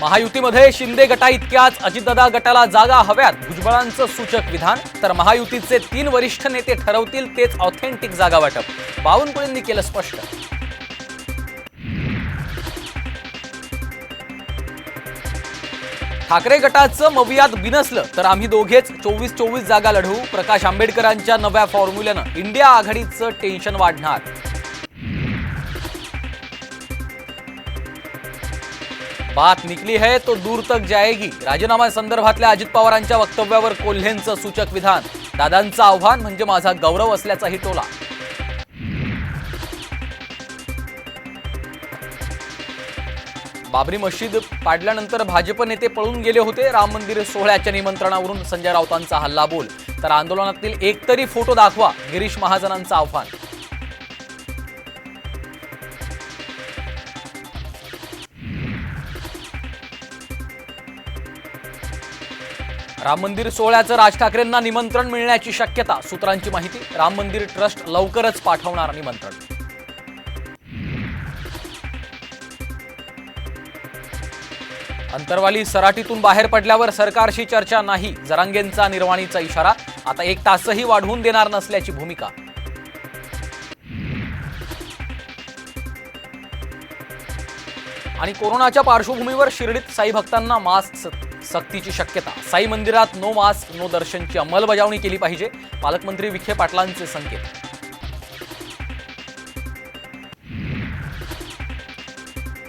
महायुतीमध्ये शिंदे गटा इतक्याच अजितदादा गटाला जागा हव्यात. भुजबळांचं सूचक विधान. तर महायुतीचे तीन वरिष्ठ नेते ठरवतील तेच ऑथेंटिक जागा वाटप. बावनकुळेंनी केलं स्पष्ट. ठाकरे गटाचं मवियात बिनसलं तर आम्ही दोघेच चोवीस चोवीस जागा लढवू. प्रकाश आंबेडकरांच्या नव्या फॉर्म्युल्यानं इंडिया आघाडीचं टेन्शन वाढणार. बात निकली है तो दूर तक जाएगी. राजीनामा संदर्भातल्या अजित पवारांच्या वक्तव्यावर कोल्हेंचं सूचक विधान. दादांचं आव्हान म्हणजे माझा गौरव असल्याचाही टोला. बाबरी मशीद पाडल्यानंतर भाजप नेते पळून गेले होते. राम मंदिर सोहळ्याच्या निमंत्रणावरून संजय राऊतांचा हल्ला बोल. तर आंदोलनातील एकतरी फोटो दाखवा गिरीश महाजनांचं आव्हान. राम मंदिर सोहळ्याचं राज ठाकरेंना निमंत्रण मिळण्याची शक्यता सूत्रांची माहिती राम मंदिर ट्रस्ट लवकरच पाठवणार निमंत्रण. अंतरवाली सराटीतून बाहेर पडल्यावर सरकारशी चर्चा नाही जरांगेंचा निर्वाणीचा इशारा आता एक तासही वाढवून देणार नसल्याची भूमिका. आणि कोरोनाच्या पार्श्वभूमीवर शिर्डीत साई भक्तांना मास्क सक्तीची शक्यता. साई मंदिरात नो मास्क नो दर्शनची अंमलबजावणी केली पाहिजे. पालकमंत्री विखे पाटलांचे संकेत.